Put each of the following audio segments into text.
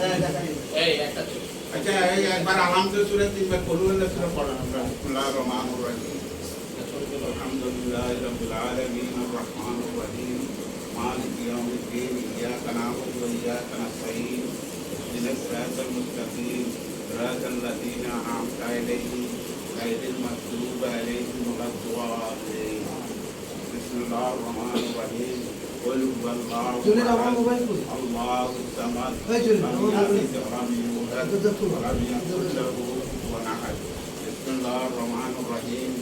এই একটা আচ্ছা এই একবার আলহামদুলিল্লাহ সূরা তিনবার করুন না সূরা পড়ান আমরা বিসমিল্লাহির রহমানির রহিম আলহামদুলিল্লাহ রাব্বিল আলামিন আর রহমানির রহিম মালিক ইয়াউমিদ্দিন ইয়াকা না'বুদু ওয়া ইয়াকা নাস্তাঈন ইহদিনাস সিরাতাল মুস্তাকিম সিরাতাল লাযীনা আন'আমতা আলাইহিম গায়রিল মাগদুবি আলাইহিম ওয়ালাদ-দাল্লিন বিসমিল্লাহির রহমানির রহিম قل هو الله جل الأمام بيقول الله الصمد فجل ولم يكن الله الرحمن الرحيم.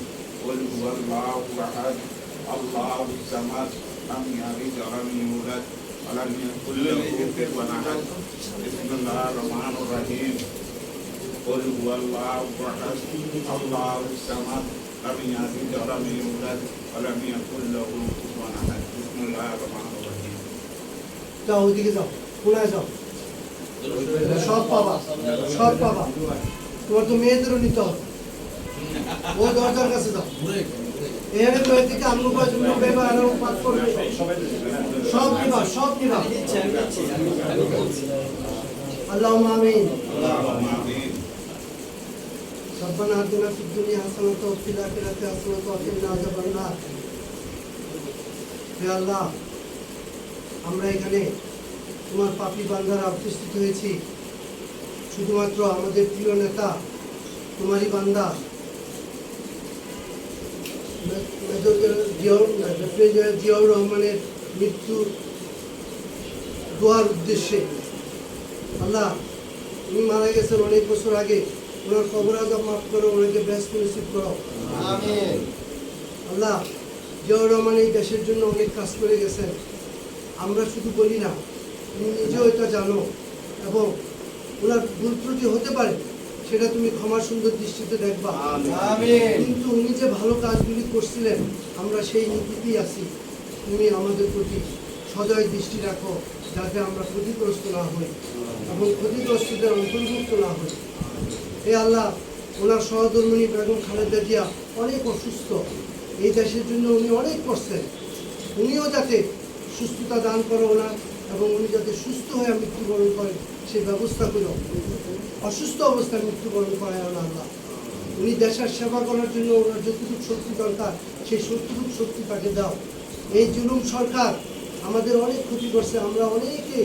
قل هو الله أحد. الله الصمد لم يلد ولم يولد ولم يكن الله الرحمن الرحيم. قل هو الله أحد. الله احد بسم الله الرحمن الرحيم যাও ওইদিকে যাও কোনায় যাও সব পাবা সব পাবা তোমার তো মেয়েদেরও নিতে হবে ও দরজার কাছে যাও এখানে তো এদিকে আমলু পাঁচ বেবা আরো পাঁচ করবে সব নিবা সব নিবা আল্লাহ আমিন اللهم امين ربنا آتنا في الدنيا حسنة وفي الآخرة حسنة وقنا عذاب النار হে আল্লাহ আমরা এখানে তোমার পাপি বান্দারা উপস্থিত হয়েছি। শুধুমাত্র আমাদের প্রিয় নেতা তোমারই বান্দা। মেজর জিয়াউর রহমানের মৃত্যুর দোয়ার উদ্দেশ্যে। আল্লাহ উনি মারা গেছেন অনেক বছর আগে। ওনার কবর আজাব মাফ করো ওনাকে ব্যস্ত নসিব করো। আল্লাহ জিয়াউর রহমান এই দেশের জন্য অনেক কাজ করে গেছেন। আমরা শুধু বলি না তুমি নিজেও এটা জানো এবং ওনার ভুল ত্রুটি হতে পারে সেটা তুমি ক্ষমা সুন্দর দৃষ্টিতে দেখবা। কিন্তু উনি যে ভালো কাজগুলি করছিলেন আমরা সেই নীতিতেই আছি। তুমি আমাদের প্রতি সদয় দৃষ্টি রাখো যাতে আমরা ক্ষতিগ্রস্ত না হই এবং ক্ষতিগ্রস্তদের অন্তর্ভুক্ত না হই। এ আল্লাহ ওনার সহধর্মিনী বেগম খালেদা জিয়া অনেক অসুস্থ। এই দেশের জন্য উনি অনেক করছেন। উনিও যাতে সুস্থতা দান করো ওনার এবং উনি যাতে সুস্থ হয়ে মৃত্যুবরণ করেন, সেই ব্যবস্থা করো অসুস্থ অবস্থায় মৃত্যুবরণ করায় আল্লাহ। উনি দেশের সেবা করার জন্য ওনার যতটুকু শক্তি দরকার, সেই সত্যটুকু শক্তি তাকে দাও। এই জুলুম সরকার আমাদের অনেক ক্ষতি করছে। আমরা অনেকে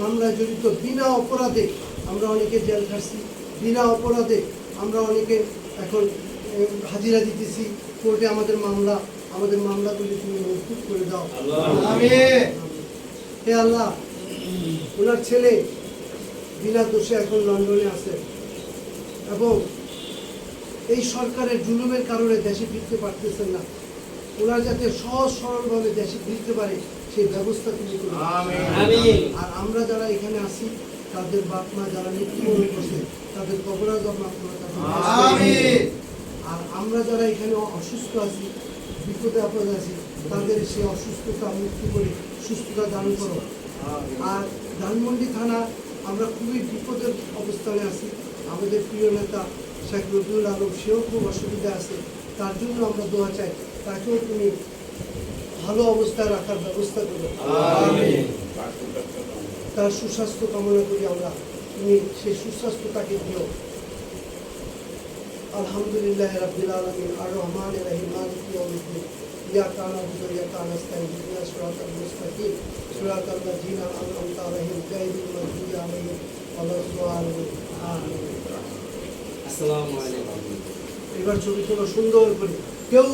মামলায় জড়িত, বিনা অপরাধে আমরা অনেকে জেল খাটছি, বিনা অপরাধে আমরা অনেকে এখন হাজিরা দিতেছি কোর্টে আমাদের মামলা আমাদের মামলাগুলি তুমি মজবুত করে দাও। হে আল্লাহ ওনার ছেলে বিনা দোষে এখন লন্ডনে আছে। এবং এই সরকারের জুলুমের কারণে দেশে ফিরতে পারতেছেন না। ওনারা যাতে সহজ সরলভাবে দেশে ফিরতে পারে সেই ব্যবস্থা তুমি করো আর আমরা যারা এখানে আছি তাদের বাপ মা যারা মৃত্যুবরণ করছে তাদের কবরা জমা আর আমরা যারা এখানে অসুস্থ আছি বিপদে আপদে আছি তাদের সেই অসুস্থতা মুক্তি করে সুস্থতা দান করো। আর ধানমন্ডি থানা আমরা খুবই বিপদের অবস্থানে আছি। আমাদের প্রিয় নেতা শেখ রবিউল আলম সেও খুব অসুবিধা আছে। তার জন্য আমরা দোয়া চাই তাকেও তুমি ভালো অবস্থায় রাখার ব্যবস্থা করো। তার সুস্বাস্থ্য কামনা করি আমরা। তুমি সেই সুস্বাস্থ্য তাকে দিও। আলহামদুলিল্লাহ রাব্বিল আলামিন আর রহমান রহিম মালিক ইয়াউমিদ্দিন। ইয়াকা না'বুদু ওয়া ইয়াকা নাস্তাঈন ইহদিনাস সিরাতাল মুস্তাকিম। সিরাতাল লাযীনা আন'আমতা আলাইহিম গায়রিল মাগদুবি আলাইহিম ওয়ালাদ-দাল্লিন আমিন আসসালামু আলাইকুম। এবার ছবি তোলো সুন্দর করে। কেউ